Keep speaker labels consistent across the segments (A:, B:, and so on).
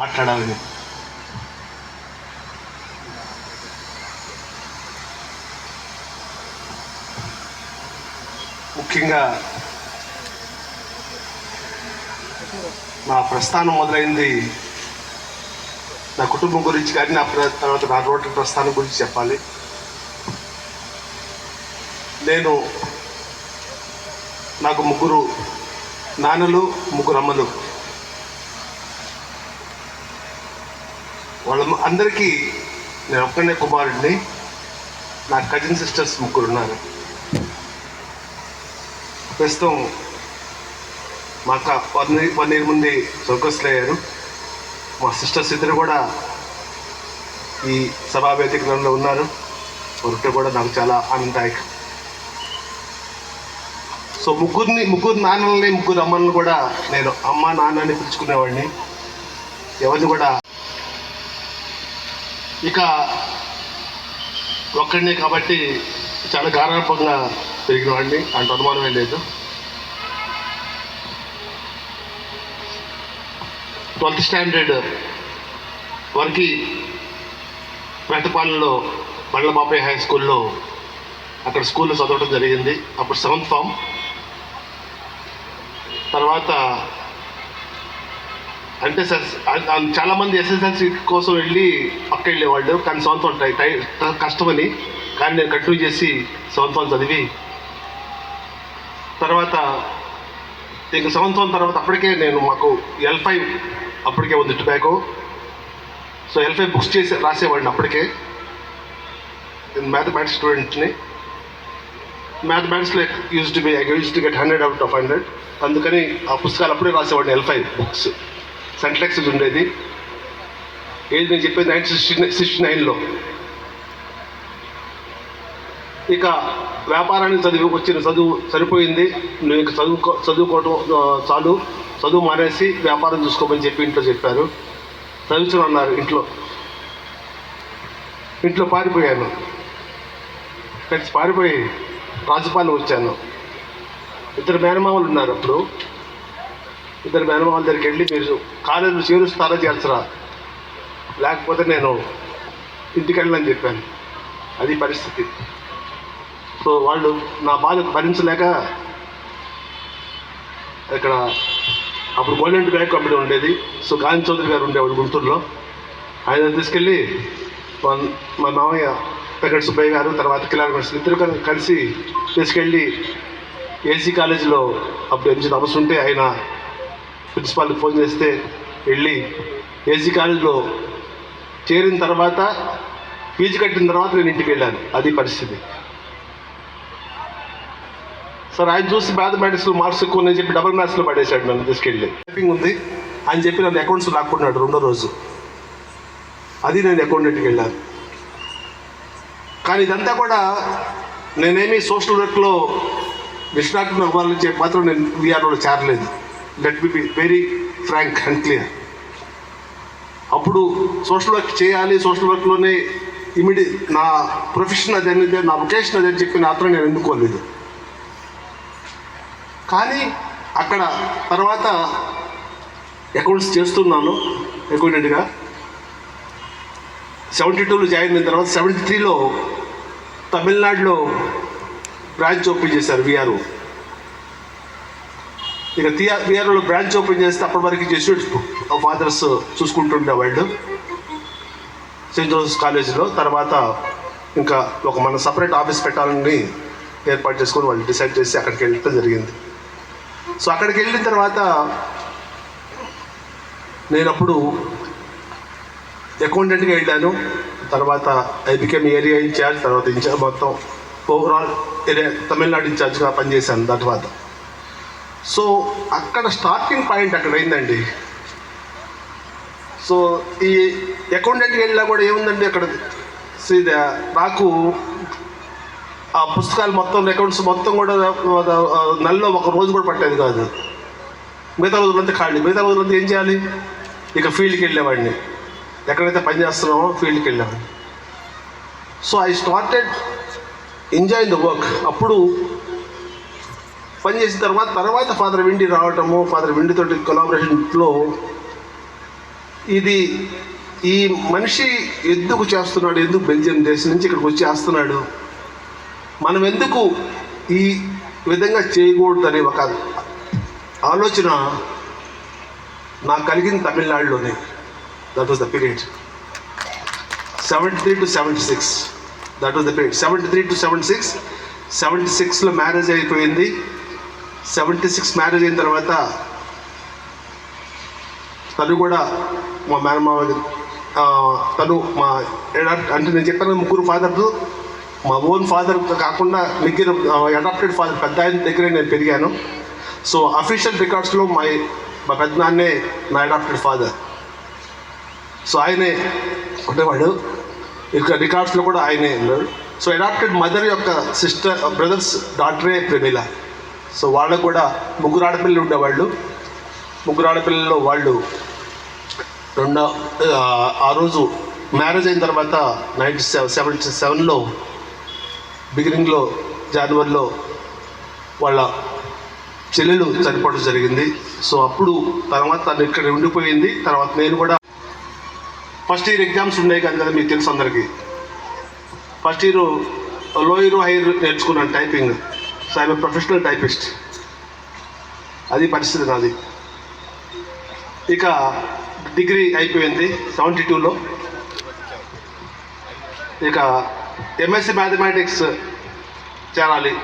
A: మాట్లాడాలని. ముఖ్యంగా నా ప్రస్థానం మొదలైంది. నా కుటుంబం గురించి కానీ నా ప్ర- తర్వాత నా రోడ్డు ప్రస్థానం గురించి చెప్పాలి. నేను నాకు ముగ్గురు నాన్నలు ముగ్గురు అమ్మలు. వాళ్ళ అందరికీ నేను ఒక్కనే కుమారుడిని నా కజిన్ సిస్టర్స్ ముగ్గురు ఉన్నారు ప్రస్తుతం మా అక్క వన్ వన్ ఇయర్ ముందే స్వర్గస్థులయ్యారు మా సిస్టర్స్ ఇద్దరు కూడా ఈ సభా వేదికలలో ఉన్నారు. ఒకటి కూడా నాకు చాలా ఆనందదాయకం. సో ముగ్గురిని ముగ్గురు నాన్నల్ని ముగ్గురు అమ్మల్ని కూడా నేను అమ్మ నాన్న అని పిలుచుకునేవాడిని. ఎవరిని కూడా ఇక ఒక్కడిని కాబట్టి చాలా గారాపంగా పెరిగిన వాడిని. అంత అనుమానమే లేదు. ట్వెల్త్ స్టాండర్డ్ వరకు వేటపాలెంలో బండ్ల బాబాయ్ హై స్కూల్లో అక్కడ స్కూల్లో చదవడం జరిగింది. అప్పుడు సెవెంత్ ఫామ్. తర్వాత అంటే సార్ చాలా మంది ఎస్ఎస్ఎల్సి కోసం వెళ్ళి పక్క వెళ్ళేవాళ్ళు కానీ సంవత్సరం టై కష్టమని. కానీ నేను కంటిన్యూ చేసి సంవత్సరం చదివి తర్వాత ఇంక సంవత్సరం తర్వాత అప్పటికే నేను మాకు ఎల్ ఫైవ్ అప్పటికే ఉంది tobacco. So L five books చేసి రాసేవాడిని అప్పటికే. నేను మ్యాథమెటిక్స్ స్టూడెంట్ని. మ్యాథమెటిక్స్లో used to be I used to get hundred out of hundred. అందుకని ఆ పుస్తకాలు అప్పుడే రాసేవాడిని ఎల్ ఫైవ్ బుక్స్. సెంట్లెక్స్ ఉండేది. ఏది నేను చెప్పేది నైన్టీన్ సిక్స్టీ సిక్స్టీ నైన్లో. ఇక వ్యాపారానికి చదివి వచ్చిన చదువు సరిపోయింది. నువ్వు ఇంకా చదువుకో చదువుకోవటం చాలు. చదువు మానేసి వ్యాపారం చూసుకోమని చెప్పి ఇంట్లో చెప్పారు. చదువుతున్నా అన్నారు ఇంట్లో. ఇంట్లో పారిపోయాను. కలిసి పారిపోయి రాజపాలెం వచ్చాను. ఇద్దరు మేనమామలు ఉన్నారు అప్పుడు. ఇద్దరు మేనమామల దగ్గరికి వెళ్ళి మీరు కాలేజీలో చేరుస్తారా చేర్చరా? లేకపోతే నేను ఇంటికి వెళ్ళని చెప్పాను. అది పరిస్థితి. సో వాళ్ళు నా బాధ భరించలేక ఇక్కడ అప్పుడు గోల్డెంట్ బ్యాగ్ కంపెనీ ఉండేది. సో గాంధీ చౌదరి గారు ఉండేవాడు గుంటూరులో. ఆయన తీసుకెళ్ళి మా- మా మామయ్య వెంకట సుబ్బయ్య గారు తర్వాత కిలార్ ఇద్దరు కలిసి తీసుకెళ్ళి ఏసీ కాలేజీలో అప్పుడు ఎంజీ తపస్సు ఉంటే ఆయన ప్రిన్సిపాల్కి ఫోన్ చేస్తే వెళ్ళి ఏసీ కాలేజీలో చేరిన తర్వాత ఫీజు కట్టిన తర్వాత నేను ఇంటికి వెళ్ళాను. అది పరిస్థితి. సార్ ఆయన చూసి మ్యాథమెటిక్స్లో మార్క్స్ ఎక్కువ ఉన్నాయని చెప్పి డబుల్ మ్యాథ్స్లో పడేశాడు నన్ను తీసుకెళ్ళి. టైపింగ్ ఉంది. అని చెప్పి నన్ను అకౌంట్స్ లాక్కున్నాడు రెండో రోజు. అది నేను అకౌంటెంట్కి వెళ్ళాను. కానీ ఇదంతా కూడా నేనేమి సోషల్ వర్క్లో నిష్ణాతులు అవ్వాలని చెప్పి మాత్రం నేను వీఆర్ఓలో చేరలేదు. Let be be very frank and clear అప్పుడు సోషల్ వర్క్ చేయాలి సోషల్ వర్క్లోనే ఇమిడి నా ప్రొఫెషన్ అది అనేది నా వొకేషన్ అది అని చెప్పి మాత్రం నేను ఎన్నుకోలేదు. కానీ అక్కడ తర్వాత అకౌంట్స్ చేస్తున్నాను అకౌంటెంట్గా సెవెంటీ టూలో జాయిన్ అయిన తర్వాత సెవెంటీ త్రీలో తమిళనాడులో బ్రాంచ్ ఓపెన్ చేశారు విఆర్ఓ ఇక టిఆర్ విఆర్ఓలో బ్రాంచ్ ఓపెన్ చేస్తే అప్పటి వరకు జెస్యూట్స్ ఫాదర్స్ చూసుకుంటుండే వాళ్ళు. సెయింట్ జోసెఫ్ కాలేజీలో. తర్వాత ఇంకా ఒక మన సపరేట్ ఆఫీస్ పెట్టాలని ఏర్పాటు చేసుకొని వాళ్ళు డిసైడ్ చేసి అక్కడికి వెళ్ళడం జరిగింది. సో అక్కడికి వెళ్ళిన తర్వాత నేను అప్పుడు అకౌంటెంట్గా వెళ్ళాను. తర్వాత I became area in charge తర్వాత ఇన్ఛార్జ్ మొత్తం ఓవరాల్ ఏరియా తమిళనాడు ఇన్ఛార్జ్గా పనిచేశాను. తర్వాత సో అక్కడ స్టార్టింగ్ పాయింట్ అక్కడ అయిందండి సో ఈ అకౌంటెంట్కి వెళ్ళినా కూడా ఏముందండి అక్కడ? నాకు ఆ పుస్తకాలు మొత్తం అకౌంట్స్ మొత్తం కూడా నెలలో ఒక రోజు కూడా పట్టేది కాదు. మిగతా రోజులంతా ఖాళీ. మిగతా రోజులంతా ఏం చేయాలి? ఇక ఫీల్డ్కి వెళ్ళేవాడిని. ఎక్కడైతే పని చేస్తున్నామో ఫీల్డ్కి వెళ్ళాము so I started enjoy the work అప్పుడు పని చేసిన తర్వాత తర్వాత ఫాదర్ విండి రావటము ఫాదర్ విండితోటి కొలాబరేషన్లో ఇది ఈ మనిషి ఎందుకు చేస్తున్నాడు ఎందుకు బెల్జియం దేశం నుంచి ఇక్కడికి వచ్చి చేస్తున్నాడు? మనం ఎందుకు ఈ విధంగా చేయకూడదు అనే ఒక ఆలోచన నాకు కలిగింది తమిళనాడులోనే. That was the period seventy three to seventy six that was the period seventy three to seventy six seventy సిక్స్లో మ్యారేజ్ అయిపోయింది. సెవెంటీ సిక్స్ మ్యారేజ్ అయిన తర్వాత తను కూడా మా మేనమావ తను మా అంటే నేను చెప్పాను ముగ్గురు ఫాదర్లు మా ఓన్ ఫాదర్ కాకుండా మిగిలిన అడాప్టెడ్ ఫాదర్ పెద్ద ఆయన దగ్గరే నేను పెరిగాను. సో అఫీషియల్ రికార్డ్స్లో మా మా పెద్ద నాన్నే నా అడాప్టెడ్ ఫాదర్ సో ఆయనే ఉండేవాడు ఇక రికార్డ్స్లో కూడా ఆయనే ఉన్నాడు సో అడాప్టెడ్ మదర్ యొక్క సిస్టర్ బ్రదర్స్ డాక్టరే ప్రమీల. సో వాళ్ళకు కూడా ముగ్గురు ఆడపిల్లలు ఉండేవాళ్ళు. ముగ్గురు ఆడపిల్లల్లో వాళ్ళు రెండో ఆ, రోజు మ్యారేజ్ అయిన తర్వాత నైన్టీ సెవెన్ సెవెంటీ సెవెన్లో బిగినింగ్లో జనవరిలో వాళ్ళ చెల్లెలు చనిపోవడం జరిగింది. సో అప్పుడు తర్వాత తను ఇక్కడ ఉండిపోయింది. తర్వాత నేను కూడా ఫస్ట్ ఇయర్ ఎగ్జామ్స్ ఉన్నాయి కదా కదా మీకు తెలుసు అందరికీ. ఫస్ట్ ఇయర్ లోయర్ హైయర్ నేర్చుకున్నాను typing. So I'm professional typist అది పరిస్థితి నాది. ఇక డిగ్రీ అయిపోయింది సెవెంటీ టూలో. ఇక ఎంఎస్సి మ్యాథమెటిక్స్ చేరాలి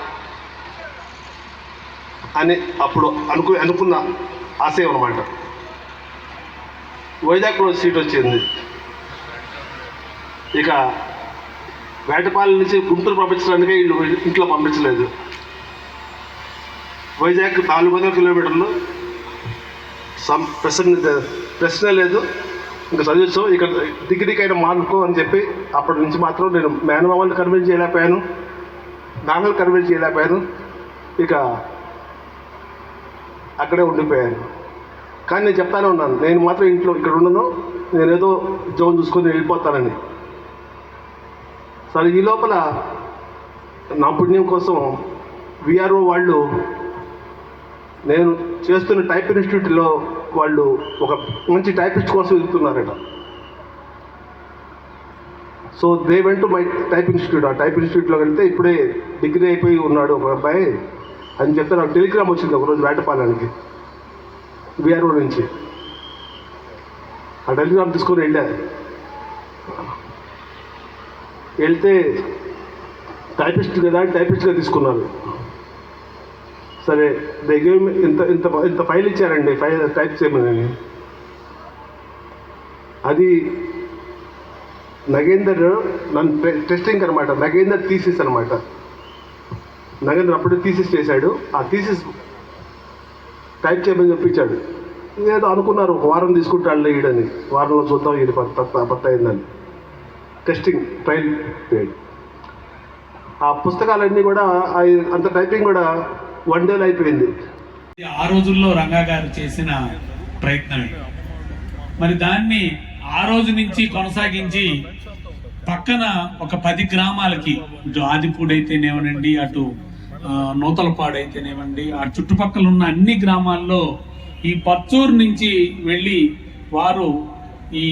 A: అని అప్పుడు అనుకు అనుకున్న ఆశయం అనమాట వైజాగ్లో సీట్ వచ్చింది. ఇక వేటపాలెం నుంచి గుంటూరు పంపించడానికే వీళ్ళు ఇంట్లో పంపించలేదు. వైజాగ్ నాలుగు వందల కిలోమీటర్లు. సం ప్రశ్న ప్రశ్న లేదు. ఇంకా చదివచ్చు ఇక్కడ డిగ్రీకైనా మానుకో అని చెప్పి అప్పటి నుంచి మాత్రం నేను మేనమామని కన్విన్స్ చేయలేకపోయాను. నాన్నలు కన్విన్స్ చేయలేకపోయాను. ఇక అక్కడే ఉండిపోయాను. కానీ నేను చెప్తానే ఉన్నాను. నేను మాత్రం ఇంట్లో ఇక్కడ ఉండను. నేనేదో ఉద్యోగం చూసుకొని వెళ్ళిపోతానని. సరే ఈ లోపల నా పుణ్యం కోసం విఆర్ఓ వాళ్ళు నేను చేస్తున్న టైప్ ఇన్స్టిట్యూట్లో వాళ్ళు ఒక మంచి టైపిస్ట్ కోసం వెళ్తున్నారట. So they went to my type institute ఆ టైప్ ఇన్స్టిట్యూట్లో వెళ్తే ఇప్పుడే డిగ్రీ అయిపోయి ఉన్నాడు ఒక అబ్బాయి. అని చెప్తే నాకు టెలిగ్రామ్ వచ్చింది ఒకరోజు వేటపాలనికి బీఆర్ఓ నుంచి. ఆ టెలిగ్రామ్ తీసుకొని వెళ్ళా. వెళ్తే టైపిస్ట్ కదా టైపిస్ట్గా తీసుకున్నారు సరే దగ్గర ఇంత ఇంత ఇంత ఫైల్ ఇచ్చారండి ఫైల్ టైప్ చేయమని. అది నగేందర్ నన్ను టెస్టింగ్ అనమాట నగేందర్ థీసిస్ అనమాట. నగేందర్ అప్పుడే థీసిస్ చేశాడు ఆ థీసిస్ టైప్ చేయమని చెప్పించాడు. ఏదో అనుకున్నారు ఒక వారం తీసుకుంటాడు ఈడని. వారంలో చూద్దాం ఇది పత్త అయిందని టెస్టింగ్ ట్రయల్ పీరియడ్ ఆ పుస్తకాలన్నీ కూడా అంత టైపింగ్ కూడా వన్ డేలో అయిపోయింది.
B: ఆ రోజుల్లో రంగా గారు చేసిన ప్రయత్నం మరి దాన్ని ఆ రోజు నుంచి కొనసాగించి పక్కన ఒక పది గ్రామాలకి ఇటు ఆదిపూడి అటు ఆ, నూతలపాడు ఆ చుట్టుపక్కల ఉన్న అన్ని గ్రామాల్లో ఈ పచ్చూరు నుంచి వెళ్ళి వారు ఈ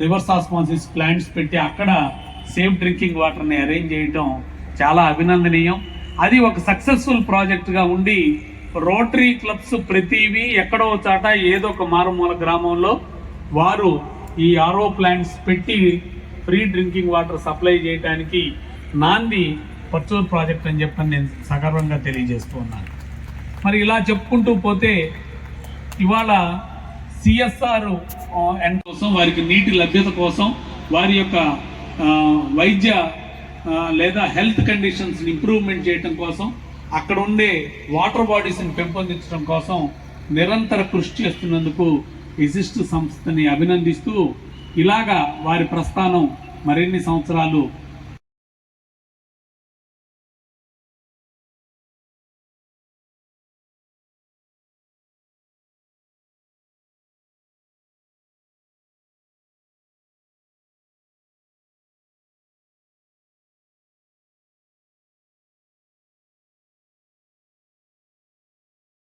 B: రివర్స్ ఆస్మాసిస్ ప్లాంట్స్ పెట్టి అక్కడ సేఫ్ డ్రింకింగ్ వాటర్ని అరేంజ్ చేయటం చాలా అభినందనీయం. అది ఒక సక్సెస్ఫుల్ ప్రాజెక్ట్గా ఉండి రోటరీ క్లబ్స్ ప్రతివి ఎక్కడో చాట ఏదో ఒక మారుమూల గ్రామంలో వారు ఈ ఆర్ఓ ప్లాంట్స్ పెట్టి ఫ్రీ డ్రింకింగ్ వాటర్ సప్లై చేయడానికి నాంది పర్చూర్ ప్రాజెక్ట్ అని చెప్పని నేను సగర్వంగా తెలియజేస్తున్నాను మరి ఇలా చెప్పుకుంటూ పోతే ఇవాళ సిఎస్ఆర్ ఎండ్ uh, కోసం వారికి నీటి లభ్యత కోసం వారి యొక్క uh, వైద్య లేదా హెల్త్ కండిషన్స్ని ఇంప్రూవ్మెంట్ చేయటం కోసం అక్కడ ఉండే వాటర్ బాడీస్ని పెంపొందించడం కోసం నిరంతర కృషి చేస్తున్నందుకు విశిష్ట సంస్థని అభినందిస్తూ ఇలాగా వారి ప్రస్థానం మరిన్ని సంవత్సరాలు